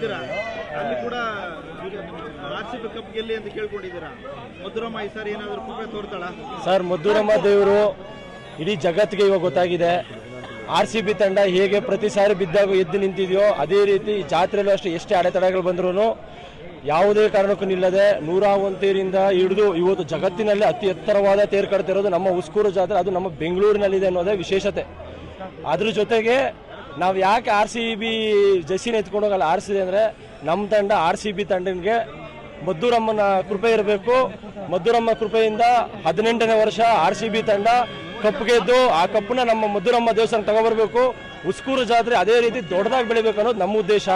ಇದ್ದೀರಾ ಅಲ್ಲಿ ಕೂಡ ಆರ್ ಸಿ ಬಿ ಕಪ್ ಗೆಲ್ಲಿ ಅಂತ ಕೇಳ್ಕೊಂಡಿದ್ದೀರಾ? ಮಧುರಮ್ಮ, ಈ ಸಾರಿ ಏನಾದರೂ ಕೃಪೆ ತೋರ್ತಾಳ? ಸರ್, ಮಧುರಮ್ಮ ದೇವರು ಇಡೀ ಜಗತ್ತಿಗೆ ಇವಾಗ ಗೊತ್ತಾಗಿದೆ. ಆರ್ ಸಿ ಬಿ ತಂಡ ಹೇಗೆ ಪ್ರತಿ ಸಾರಿ ಬಿದ್ದಾಗ ಎದ್ದು ನಿಂತಿದೆಯೋ, ಅದೇ ರೀತಿ ಜಾತ್ರೆಯಲ್ಲೂ ಅಷ್ಟೇ ಎಷ್ಟೇ ಅಡೆತಡೆಗಳು ಬಂದ್ರೂ ಯಾವುದೇ ಕಾರಣಕ್ಕೂ ನಿಲ್ಲದೆ ನೂರ ಹಿಡಿದು ಇವತ್ತು ಜಗತ್ತಿನಲ್ಲಿ ಅತಿ ಎತ್ತರವಾದ ತೇರು ಕಟ್ತಿರೋದು ನಮ್ಮ ಉಸ್ಕೂರು ಜಾತ್ರೆ, ಅದು ನಮ್ಮ ಬೆಂಗಳೂರಿನಲ್ಲಿದೆ ಅನ್ನೋದೇ ವಿಶೇಷತೆ. ಅದ್ರ ಜೊತೆಗೆ ನಾವು ಯಾಕೆ ಆರ್ ಸಿ ಬಿ ಜೆಸ್ಸಿನ ಎತ್ಕೊಂಡು ಹೋಗಲ್ಲ? ಆರಿಸಿದೆ ಅಂದರೆ ನಮ್ಮ ತಂಡ ಆರ್ ಸಿ ಬಿ ತಂಡನಿಗೆ ಮದ್ದೂರಮ್ಮನ ಕೃಪೆ ಇರಬೇಕು. ಮದ್ದೂರಮ್ಮ ಕೃಪೆಯಿಂದ ಹದಿನೆಂಟನೇ ವರ್ಷ ಆರ್ ಸಿ ಬಿ ತಂಡ ಕಪ್ ಗೆದ್ದು ಆ ಕಪ್ಪನ್ನ ನಮ್ಮ ಮದ್ದೂರಮ್ಮ ದೇವಸ್ಥಾನ ತಗೊಬರ್ಬೇಕು ಉಸ್ಕೂರು ಜಾತ್ರೆ ಅದೇ ರೀತಿ ದೊಡ್ಡದಾಗಿ ಬೆಳಿಬೇಕು ಅನ್ನೋದು ನಮ್ಮ ಉದ್ದೇಶ.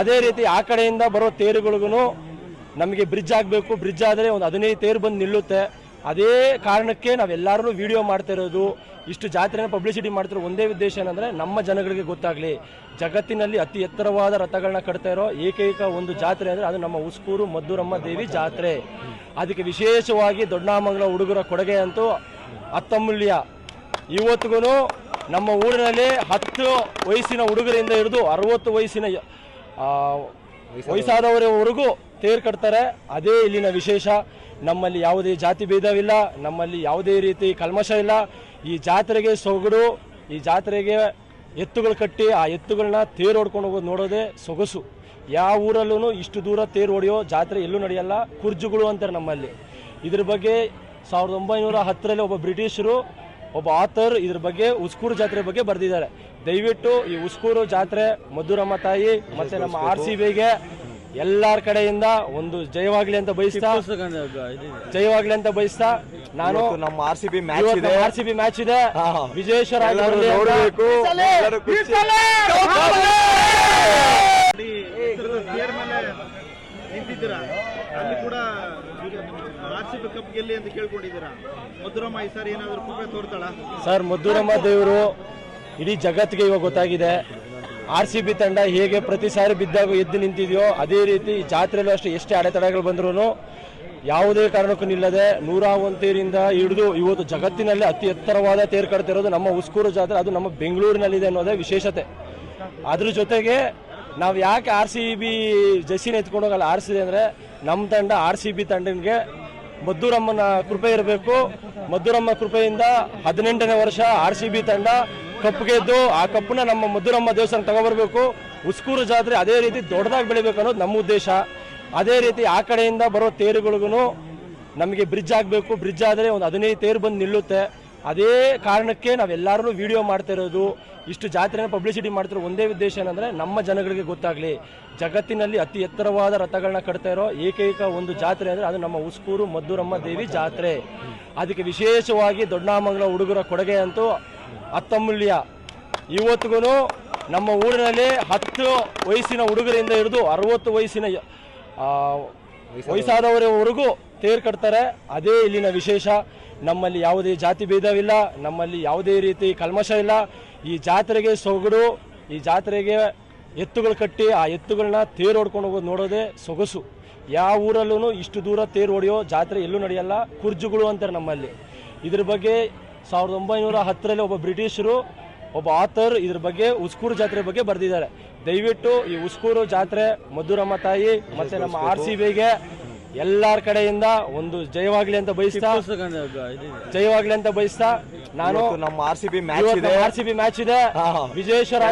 ಅದೇ ರೀತಿ ಆ ಕಡೆಯಿಂದ ಬರೋ ತೇರುಗಳಿಗೂ ನಮಗೆ ಬ್ರಿಡ್ಜ್ ಆಗಬೇಕು. ಬ್ರಿಡ್ಜ್ ಆದರೆ ಒಂದು ಹದಿನೈದು ತೇರು ಬಂದು ನಿಲ್ಲುತ್ತೆ. ಅದೇ ಕಾರಣಕ್ಕೆ ನಾವೆಲ್ಲರೂ ವಿಡಿಯೋ ಮಾಡ್ತಾ ಇರೋದು. ಇಷ್ಟು ಜಾತ್ರೆನ ಪಬ್ಲಿಸಿಟಿ ಮಾಡ್ತಿರೋ ಒಂದೇ ಉದ್ದೇಶ ಏನಂದ್ರೆ ನಮ್ಮ ಜನಗಳಿಗೆ ಗೊತ್ತಾಗಲಿ. ಜಗತ್ತಿನಲ್ಲಿ ಅತಿ ಎತ್ತರವಾದ ರಥಗಳನ್ನ ಕಟ್ತಾ ಇರೋ ಏಕೈಕ ಒಂದು ಜಾತ್ರೆ ಅಂದ್ರೆ ಅದು ನಮ್ಮ ಉಸ್ಕೂರು ಮದ್ದೂರಮ್ಮ ದೇವಿ ಜಾತ್ರೆ. ಅದಕ್ಕೆ ವಿಶೇಷವಾಗಿ ದೊಡ್ಡನಾಮಂಗಲ ಹುಡುಗರ ಕೊಡುಗೆ ಅಂತೂ ಅತ್ತಮೂಲ್ಯ. ಇವತ್ತಿಗೂ ನಮ್ಮ ಊರಿನಲ್ಲಿ ಹತ್ತು ವಯಸ್ಸಿನ ಹುಡುಗರಿಂದ ಹಿಡಿದು ಅರವತ್ತು ವಯಸ್ಸಿನ ವಯಸ್ಸಾದವರವರೆಗೂ ತೇರು ಕಟ್ತಾರೆ. ಅದೇ ಇಲ್ಲಿನ ವಿಶೇಷ. ನಮ್ಮಲ್ಲಿ ಯಾವುದೇ ಜಾತಿ ಭೇದವಿಲ್ಲ. ನಮ್ಮಲ್ಲಿ ಯಾವುದೇ ರೀತಿ ಕಲ್ಮಶ ಇಲ್ಲ. ಈ ಜಾತ್ರೆಗೆ ಸೊಗಡು ಈ ಜಾತ್ರೆಗೆ ಎತ್ತುಗಳು ಕಟ್ಟಿ ಆ ಎತ್ತುಗಳನ್ನ ತೇರು ಹೊಡ್ಕೊಂಡು ಹೋಗೋದು ನೋಡೋದೇ ಸೊಗಸು. ಯಾವ ಊರಲ್ಲೂ ಇಷ್ಟು ದೂರ ತೇರು ಹೊಡೆಯೋ ಜಾತ್ರೆ ಎಲ್ಲೂ ನಡೆಯಲ್ಲ ಕುರ್ಜುಗಳು ಅಂತಾರೆ ನಮ್ಮಲ್ಲಿ. ಇದ್ರ ಬಗ್ಗೆ ಸಾವಿರದ ಒಂಬೈನೂರ ಹತ್ತರಲ್ಲಿ ಒಬ್ಬ ಬ್ರಿಟಿಷರು ಒಬ್ಬ ಆಥರ್ ಇದ್ರ ಬಗ್ಗೆ ಉಸ್ಕೂರು ಜಾತ್ರೆ ಬಗ್ಗೆ ಬರೆದಿದ್ದಾರೆ. ದಯವಿಟ್ಟು ಈ ಉಸ್ಕೂರು ಜಾತ್ರೆ ಮಧುರಮ್ಮ ತಾಯಿ ಮತ್ತೆ ನಮ್ಮ ಆರ್ ಸಿ ಬಿಗೆ ಎಲ್ಲಾರ ಕಡೆಯಿಂದ ಒಂದು ಜಯವಾಗ್ಲಿ ಅಂತ ಬಯಸ್ತಾ ಜಯವಾಗ್ಲಿ ಅಂತ ಬಯಸ್ತಾ ನಾನು ನಮ್ಮ ಆರ್ ಸಿ ಬಿ ಮ್ಯಾಚ್ ಇದೆ. ಆರ್ ಸಿ ಬಿ ಮ್ಯಾಚ್ ಇದೆ. ವಿಜಯೇಶ್ವರ ಎಲ್ಲರೂ ನೋಡ್ಬೇಕು. ಅಲ್ಲಿ ಎತ್ತರದ ತೇರ್ ಮೇಲೆ ನಿಂತಿದ್ದೀರಾ? ಅಲ್ಲಿ ಕೂಡ ಆರ್ ಸಿ ಬಿ ಕಪ್ ಗೆಲ್ಲಿ ಅಂತ ಕೇಳ್ಕೊಂಡಿದ್ದೀರಾ? ಮಧುರಮ್ಮ ಈ ಸಾರಿ ಏನಾದರೂ ಕೃಪೆ ತೋರ್ತಾಳ? ಸರ್ ಮದ್ದೂರಮ್ಮ ದೇವರು ಇಡೀ ಜಗತ್ತಿಗೆ ಇವಾಗ ಗೊತ್ತಾಗಿದೆ. ಆರ್ ಸಿ ಬಿ ತಂಡ ಹೇಗೆ ಪ್ರತಿ ಸಾರಿ ಬಿದ್ದಾಗ ಎದ್ದು ನಿಂತಿದೆಯೋ ಅದೇ ರೀತಿ ಜಾತ್ರೆಯಲ್ಲೂ ಅಷ್ಟೇ ಎಷ್ಟೇ ಅಡೆತಡೆಗಳು ಬಂದರೂ ಯಾವುದೇ ಕಾರಣಕ್ಕೂ ನಿಲ್ಲದೆ ನೂರ ಒಂದು ತೇರಿಂದ ಹಿಡಿದು ಇವತ್ತು ಜಗತ್ತಿನಲ್ಲಿ ಅತಿ ಎತ್ತರವಾದ ತೇರು ಕಟ್ತಿರೋದು ನಮ್ಮ ಉಸ್ಕೂರು ಜಾತ್ರೆ, ಅದು ನಮ್ಮ ಬೆಂಗಳೂರಿನಲ್ಲಿದೆ ಅನ್ನೋದೇ ವಿಶೇಷತೆ. ಅದ್ರ ಜೊತೆಗೆ ನಾವು ಯಾಕೆ ಆರ್ ಸಿ ಬಿ ಜೆಸ್ಸಿನ ಎತ್ಕೊಂಡು ಹೋಗಲ್ಲ ಬಿ ಅಂದರೆ ನಮ್ಮ ತಂಡ ಆರ್ ಸಿ ಬಿ ತಂಡನಿಗೆ ಮದ್ದೂರಮ್ಮನ ಕೃಪೆ ಇರಬೇಕು. ಮದ್ದೂರಮ್ಮ ಕೃಪೆಯಿಂದ ಹದಿನೆಂಟನೇ ವರ್ಷ ಆರ್ ಸಿ ಬಿ ತಂಡ ಕಪ್ ಗೆದ್ದು ಆ ಕಪ್ಪನ್ನ ನಮ್ಮ ಮದ್ದೂರಮ್ಮ ದೇವಸ್ಥಾನ ತಗೊಬರ್ಬೇಕು ಉಸ್ಕೂರು ಜಾತ್ರೆ ಅದೇ ರೀತಿ ದೊಡ್ಡದಾಗಿ ಬೆಳಿಬೇಕು ಅನ್ನೋದು ನಮ್ಮ ಉದ್ದೇಶ. ಅದೇ ರೀತಿ ಆ ಕಡೆಯಿಂದ ಬರೋ ತೇರುಗಳಿಗೂ ನಮಗೆ ಬ್ರಿಡ್ಜ್ ಆಗಬೇಕು. ಬ್ರಿಡ್ಜ್ ಆದರೆ ಒಂದು ಹದಿನೈದು ತೇರು ಬಂದು ನಿಲ್ಲುತ್ತೆ. ಅದೇ ಕಾರಣಕ್ಕೆ ನಾವೆಲ್ಲರೂ ವಿಡಿಯೋ ಮಾಡ್ತಾ ಇರೋದು. ಇಷ್ಟು ಜಾತ್ರೆನ ಪಬ್ಲಿಸಿಟಿ ಮಾಡ್ತಿರೋ ಒಂದೇ ಉದ್ದೇಶ ಏನಂದರೆ ನಮ್ಮ ಜನಗಳಿಗೆ ಗೊತ್ತಾಗಲಿ. ಜಗತ್ತಿನಲ್ಲಿ ಅತಿ ಎತ್ತರವಾದ ರಥಗಳನ್ನ ಕಟ್ತಾ ಇರೋ ಏಕೈಕ ಒಂದು ಜಾತ್ರೆ ಅಂದರೆ ಅದು ನಮ್ಮ ಉಸ್ಕೂರು ಮದ್ದೂರಮ್ಮ ದೇವಿ ಜಾತ್ರೆ. ಅದಕ್ಕೆ ವಿಶೇಷವಾಗಿ ದೊಡ್ಡನಾಮಂಗಲ ಹುಡುಗರ ಕೊಡುಗೆ ಅಂತೂ ಅತ್ತಮೂಲ್ಯ. ಇವತ್ತಿಗೂ ನಮ್ಮ ಊರಿನಲ್ಲಿ ಹತ್ತು ವಯಸ್ಸಿನ ಹುಡುಗರಿಂದ ಹಿಡಿದು ಅರವತ್ತು ವಯಸ್ಸಿನ ವಯಸ್ಸಾದವರವರೆಗೂ ತೇರು ಕಟ್ತಾರೆ. ಅದೇ ಇಲ್ಲಿನ ವಿಶೇಷ. ನಮ್ಮಲ್ಲಿ ಯಾವುದೇ ಜಾತಿ ಭೇದವಿಲ್ಲ. ನಮ್ಮಲ್ಲಿ ಯಾವುದೇ ರೀತಿ ಕಲ್ಮಶ ಇಲ್ಲ. ಈ ಜಾತ್ರೆಗೆ ಸೊಗಡು, ಈ ಜಾತ್ರೆಗೆ ಎತ್ತುಗಳು ಕಟ್ಟಿ ಆ ಎತ್ತುಗಳನ್ನ ತೇರು ಹೊಡ್ಕೊಂಡು ಹೋಗೋದು ನೋಡೋದೇ ಸೊಗಸು. ಯಾವ ಊರಲ್ಲೂ ಇಷ್ಟು ದೂರ ತೇರು ಹೊಡೆಯೋ ಜಾತ್ರೆ ಎಲ್ಲೂ ನಡೆಯಲ್ಲ. ಕುರ್ಜುಗಳು ಅಂತಾರೆ ನಮ್ಮಲ್ಲಿ. ಇದ್ರ ಬಗ್ಗೆ ಸಾವಿರದ ಒಂಬೈನೂರ ಹತ್ತರಲ್ಲಿ ಒಬ್ಬ ಬ್ರಿಟಿಷರು ಒಬ್ಬ ಆಥರ್ ಇದ್ರ ಬಗ್ಗೆ ಉಸ್ಕೂರು ಜಾತ್ರೆ ಬಗ್ಗೆ ಬರೆದಿದ್ದಾರೆ. ದಯವಿಟ್ಟು ಈ ಉಸ್ಕೂರು ಜಾತ್ರೆ ಮಧುರಮ್ಮ ತಾಯಿ ಮತ್ತೆ ನಮ್ಮ ಆರ್ ಸಿ ಬಿಗೆ ಎಲ್ಲಾರ ಕಡೆಯಿಂದ ಒಂದು ಜಯವಾಗ್ಲಿ ಅಂತ ಬಯಸ್ತಾ ಜಯವಾಗ್ಲಿ ಅಂತ ಬಯಸ್ತಾ ನಾನು ನಮ್ಮ ಆರ್ ಸಿ ಬಿ ಮ್ಯಾಚ್ ಇದೆ. ಆರ್ ಸಿ ಬಿ ಮ್ಯಾಚ್ ಇದೆ. ವಿಜಯೇಶ್ವರ